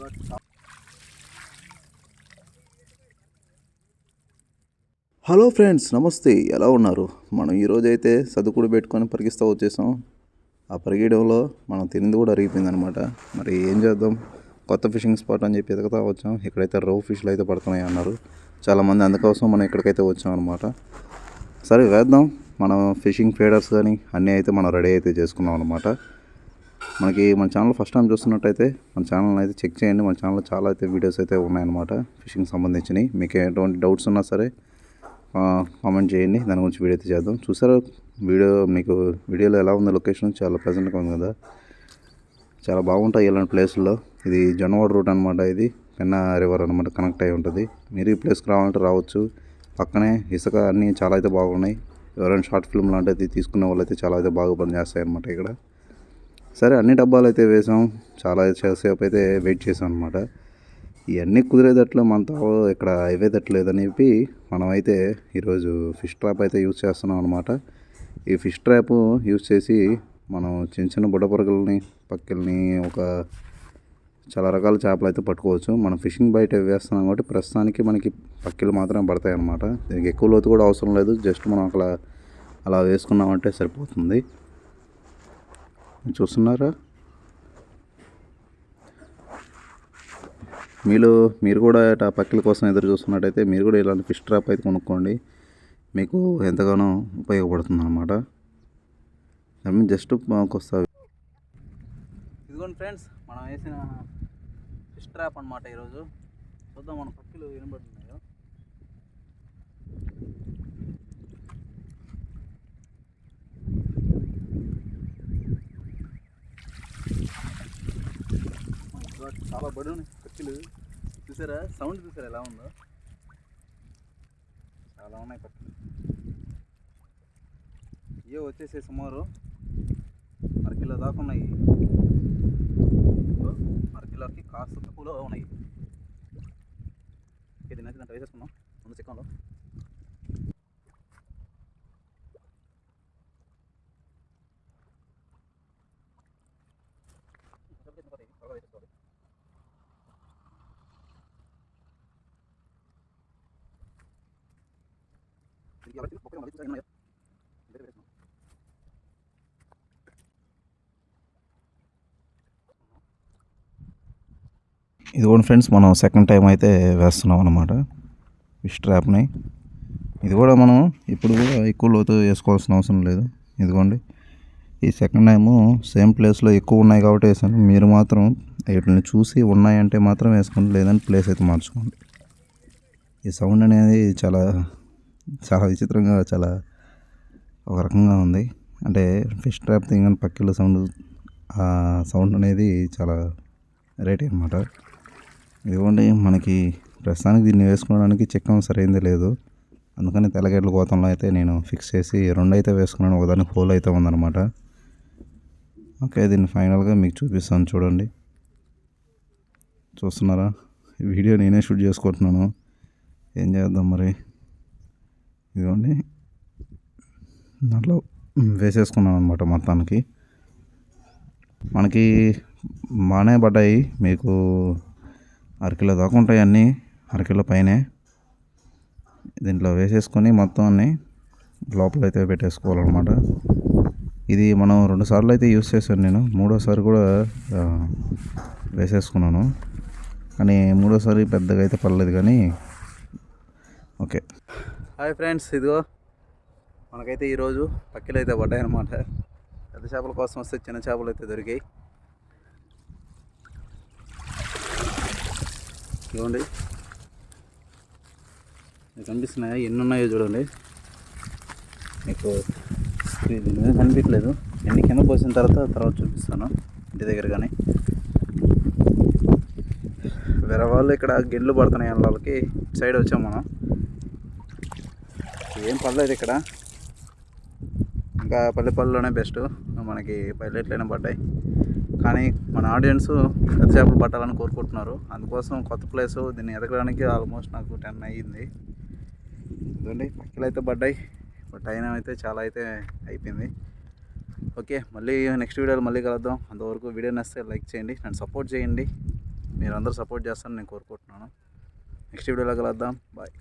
Hello friends నమస్తే. ఎలా ఉన్నారు? మనం ఈరోజు అయితే సదుకుడు పెట్టుకొని పరిగిస్తూ వచ్చేసాం. ఆ పరిగేయడంలో మనం తినింది కూడా అరిగిపోయింది అనమాట మరి ఏం చేద్దాం? కొత్త ఫిషింగ్ స్పాట్ అని చెప్పి ఎదుగుతా వచ్చాం. ఇక్కడైతే రౌ ఫిష్లు అయితే పడుతున్నాయి అన్నారు. చాలామంది అందుకోసం మనం ఇక్కడికైతే వచ్చాం అనమాట సరే వేద్దాం. మనం ఫిషింగ్ ఫీడర్స్ కానీ అన్నీ అయితే మనం రెడీ అయితే చేసుకున్నాం అనమాట మనకి మన ఛానల్ ఫస్ట్ టైం చూస్తున్నట్టయితే మన ఛానల్ అయితే చెక్ చేయండి. మన ఛానల్లో చాలా అయితే వీడియోస్ అయితే ఉన్నాయన్నమాట. ఫిషింగ్ సంబంధించినవి. మీకు ఎటువంటి డౌట్స్ ఉన్నా సరే కామెంట్ చేయండి. దాని గురించి వీడియో అయితే చేద్దాం. చూసారా వీడియో మీకు వీడియోలో ఎలా ఉంది లొకేషన్ చాలా ప్రజెంట్గా ఉంది కదా. చాలా బాగుంటాయి ఇలాంటి ప్లేస్లో ఇది జొన్నవాడ రూట్ అనమాట ఇది. పెన్నా రివర్ అనమాట కనెక్ట్ అయి ఉంటుంది. మీరు ఈ ప్లేస్కి రావాలంటే రావచ్చు. పక్కనే ఇసుక అన్నీ చాలా అయితే బాగున్నాయి. ఎవరైనా షార్ట్ ఫిల్మ్ లాంటిది తీసుకునే వాళ్ళు అయితే చాలా అయితే బాగా పనిచేస్తాయి అనమాట ఇక్కడ. సరే అన్ని డబ్బాలు అయితే వేసాం. చాలా సేపు అయితే వెయిట్ చేసాం అనమాట ఇవన్నీ కుదిరేటట్లు మనతో ఇక్కడ అయ్యేటట్లేదని చెప్పి మనమైతే ఈరోజు ఫిష్ ట్రాప్ అయితే యూజ్ చేస్తున్నాం అనమాట ఈ ఫిష్ ట్రాప్ యూజ్ చేసి మనం చిన్న చిన్న బుడ్డపొరగల్ని పక్కిల్ని ఒక చాలా రకాల చేపలు అయితే పట్టుకోవచ్చు. మనం ఫిషింగ్ బయట వేస్తున్నాం కాబట్టి ప్రస్తుతానికి మనకి పక్కిలు మాత్రమే పడతాయి అన్నమాట. దీనికి ఎక్కువ లోతు కూడా అవసరం లేదు. జస్ట్ మనం అక్కడ అలా వేసుకున్నామంటే సరిపోతుంది. చూస్తున్నారా? మీలో మీరు కూడా ఆ పక్కల కోసం ఎదురు చూస్తున్నట్టయితే మీరు కూడా ఇలాంటి ఫిష్ ట్రాప్ అయితే కొనుక్కోండి. మీకు ఎంతగానో ఉపయోగపడుతుంది అనమాట జస్ట్ వస్తుంది ఇదిగోండి ఫ్రెండ్స్ మనం వేసిన ఫిష్ ట్రాప్ అనమాట ఈరోజు. చూద్దాం మన పక్కలు వినబడుతుంది చాలా బడి ఉన్నాయి. పక్షులు చూసారా? సౌండ్ చూసారా? ఎలా ఉందో? చాలా ఉన్నాయి పక్షులు ఇవే వచ్చేసి సుమారు అరకిలో దాకా ఉన్నాయి. అరకిలోకి కాస్త తక్కువలో ఉన్నాయి. ఇది నచ్చిందంటే వేసేసుకుందాం. ముందు చిక్కంలో ఇదిగోండి ఫ్రెండ్స్ మనం సెకండ్ టైం అయితే వేస్తున్నాం అనమాట ఫిష్ ట్రాప్ని ఇది కూడా మనం ఇప్పుడు కూడా ఎక్కువ లోతు వేసుకోవాల్సిన అవసరం లేదు. ఇదిగోండి. ఈ సెకండ్ టైము సేమ్ ప్లేస్లో ఎక్కువ ఉన్నాయి కాబట్టి వేసాను. మీరు మాత్రం వీటిని చూసి ఉన్నాయంటే మాత్రం వేసుకోండి లేదంటే ప్లేస్ అయితే మార్చుకోండి. ఈ సౌండ్ అనేది చాలా చాలా విచిత్రంగా చాలా ఒక రకంగా ఉంది. అంటే ఫిష్ ట్రాప్ దిగని పక్కిలో సౌండ్ ఆ సౌండ్ అనేది చాలా రేట్ అనమాట ఇదిగోండి మనకి ప్రస్తుతానికి దీన్ని వేసుకోవడానికి చిక్కం సరైంది లేదు. అందుకని తెల్లగడ్డల కోతంలో అయితే నేను ఫిక్స్ చేసి రెండు అయితే వేసుకున్నాను ఒకదానికి హోల్ అయితే ఉందన్నమాట. ఓకే దీన్ని ఫైనల్గా మీకు చూపిస్తాను చూడండి. చూస్తున్నారా? ఈ వీడియో నేనే షూట్ చేసుకుంటున్నాను. ఏం చేద్దాం మరి? ఇదిగోండి. దాంట్లో వేసేసుకున్నాను అనమాట మొత్తానికి. మనకి బాగానే పడ్డాయి. మీకు అరకిలో దాకా ఉంటాయి అన్నీ. అరకిలో పైనే. దీంట్లో వేసేసుకొని మొత్తం అన్ని లోపల అయితే పెట్టేసుకోవాలన్నమాట. ఇది మనం రెండు సార్లు అయితే యూస్ చేశాను నేను. మూడోసారి కూడా వేసేసుకున్నాను. కానీ మూడోసారి పెద్దగా అయితే పర్లేదు కానీ ఓకే. హాయ్ ఫ్రెండ్స్ ఇదిగో మనకైతే ఈరోజు పక్కిలు అయితే పడ్డాయి అనమాట పెద్ద చేపల కోసం వస్తే చిన్న చేపలు అయితే దొరికాయి. చూడండి మీకు కనిపిస్తున్నాయా? ఎన్ని ఉన్నాయో చూడండి. మీకు ఇది దీని మీద కనిపించలేదు. ఎన్ని కింద పోసిన తర్వాత తర్వాత చూపిస్తాను. ఇంటి దగ్గర కానీ. వేరే వాళ్ళు ఇక్కడ గిళ్ళు పడుతున్నాయి వాళ్ళకి సైడ్ వచ్చాం మనం. ఏం పర్లేదు ఇక్కడ. ఇంకా పల్లెపల్లిలోనే బెస్ట్ మనకి పైలెట్లైనా పడ్డాయి. కానీ మన ఆడియన్స్ పెద్ద చేపలు పట్టాలని కోరుకుంటున్నారు. అందుకోసం కొత్త ప్లేస్ దీన్ని ఎదగడానికి ఆల్మోస్ట్ నాకు టెన్ అయ్యింది. ఎందుకండి పక్కలు అయితే పడ్డాయి. బట్ టైం అయితే చాలా అయితే అయిపోయింది. ఓకే మళ్ళీ నెక్స్ట్ వీడియోలో మళ్ళీ కలుద్దాం. అంతవరకు వీడియో నచ్చితే లైక్ చేయండి నన్ను సపోర్ట్ చేయండి. మీరందరూ సపోర్ట్ చేస్తారని నేను కోరుకుంటున్నాను. నెక్స్ట్ వీడియోలో కలుద్దాం. బాయ్